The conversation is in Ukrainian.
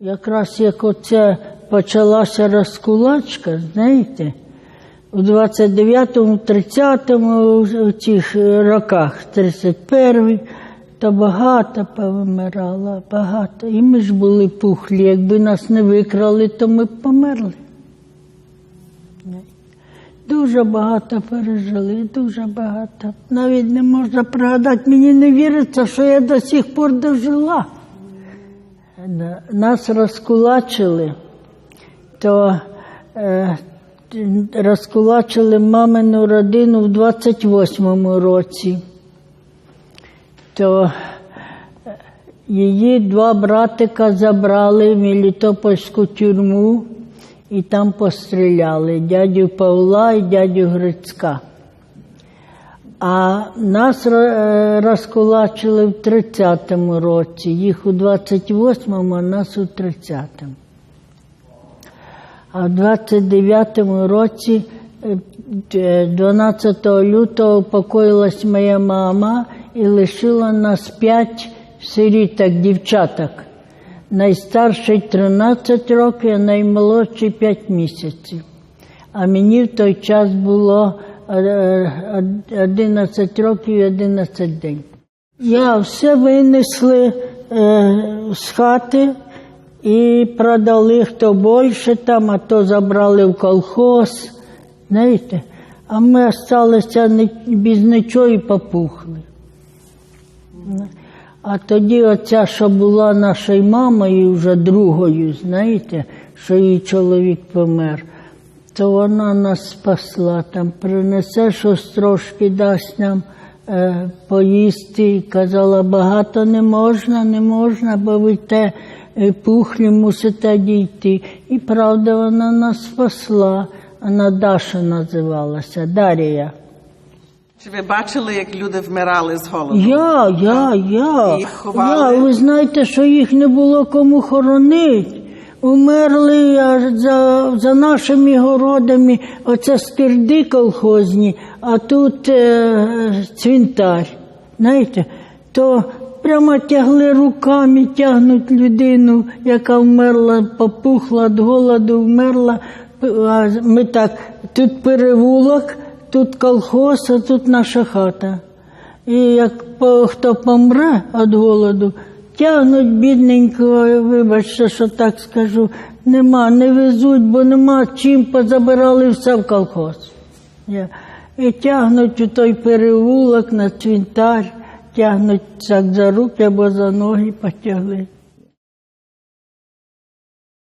Якраз як оце почалася розкулачка, знаєте, у 29-му, 30-му у цих роках, 31-й, то багато повимирало, багато. І ми ж були пухлі. Якби нас не викрали, то ми б померли. Дуже багато пережили, дуже багато. Навіть не можна пригадати, мені не віриться, що я до сих пор дожила. Нас розкулачили, то е, розкулачили мамину родину в 28-му році. То е, її два братика забрали в Мелітопольську тюрму і там постріляли дядю Павла і дядю Грицька. А нас е, розкулачили в 30-му році, їх у 28-му, а нас у 30-му. А в 29-му році, е, 12 лютого, покоїлась моя мама і лишила нас п'ять сиріток, дівчаток. Найстарший 13 років, а наймолодший 5 місяців. А мені в той час було е, 11 років і 11 день. Я все винесли з хати і продали хто більше там, а то забрали в колхоз. Знаєте, а ми залишилися без нічого і попухли. А тоді оця, що була нашою мамою, вже другою, знаєте, що її чоловік помер, то вона нас спасла, там принесе щось трошки дасть нам е, поїсти. І казала, багато не можна, не можна, бо ви те е, пухлі мусите дійти. І правда, вона нас спасла. Вона Даша називалася, Дарія. Чи ви бачили, як люди вмирали з голоду? Я, я, я. Їх ховали? Я, ви знаєте, що їх не було кому хоронити. Умерли за, за нашими городами, оце скирди колхозні, а тут е, цвинтар. Знаєте, то прямо тягли руками, тягнуть людину, яка вмерла, попухла від голоду, вмерла. А ми так, тут перевулок, тут колхоз, а тут наша хата. І як хто помре від голоду, тягнуть бідненького, вибачте, що так скажу, нема, не везуть, бо нема чим позабирали все в колхоз. І тягнуть у той переулок на цвинтар, тягнуть так за руки або за ноги потягли.